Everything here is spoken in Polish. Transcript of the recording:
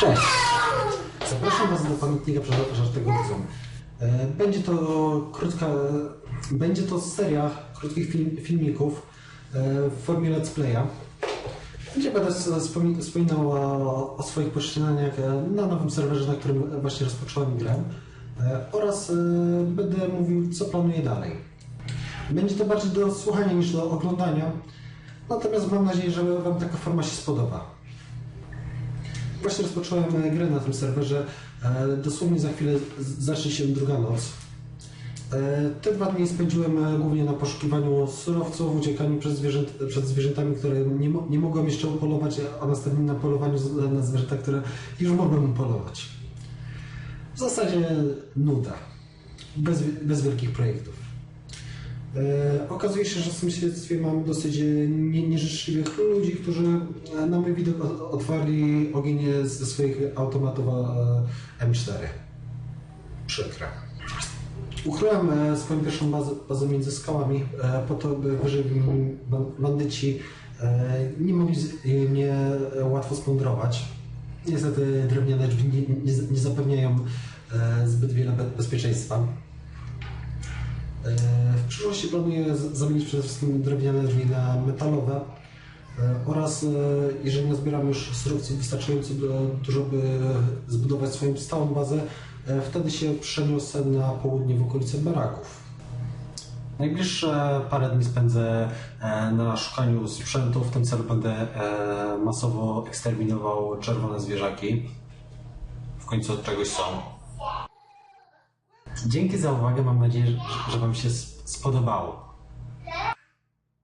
Cześć! Zapraszam Was do pamiętnika przeżartego widzom. E, Będzie to krótka, będzie to seria krótkich film, filmików e, w formie let's playa. Gdzie będę wspomi- wspominał o, o swoich poczynaniach e, na nowym serwerze, na którym właśnie rozpocząłem grę oraz będę mówił, co planuję dalej. Będzie to bardziej do słuchania niż do oglądania, natomiast mam nadzieję, że Wam taka forma się spodoba. Właśnie rozpocząłem e, grę na tym serwerze. E, Dosłownie za chwilę zacznie się druga noc. E, Te dwa dni spędziłem głównie na poszukiwaniu surowców, uciekaniu przed, zwierzęt, przed zwierzętami, które nie, nie mogłem jeszcze upolować, a następnie na polowaniu na zwierzęta, które już mogłem upolować. W zasadzie nuda. Bez, bez wielkich projektów. E, okazuje się, że w sąsiedztwie mam dosyć e, nie, nieżyczliwych ludzi, którzy e, na mój widok otwarli ogień ze swoich automatów e, M4. Przykre. Ukryłem swoją pierwszą bazę, bazę między skałami po to, by wyżej bandyci nie mogli mnie łatwo splądrować. Niestety drewniane drzwi nie, nie, nie zapewniają zbyt wiele be- bezpieczeństwa. E, W przyszłości planuję zamienić przede wszystkim drewniane drzwi na metalowe e, oraz e, jeżeli nazbieram już surowców wystarczająco dużo, by zbudować swoją stałą bazę, wtedy się przeniosę na południe w okolice baraków. Najbliższe parę dni spędzę na szukaniu sprzętu. W tym celu będę masowo eksterminował czerwone zwierzaki. W końcu od czegoś są. Dzięki za uwagę. Mam nadzieję, że- Wam się spodobało.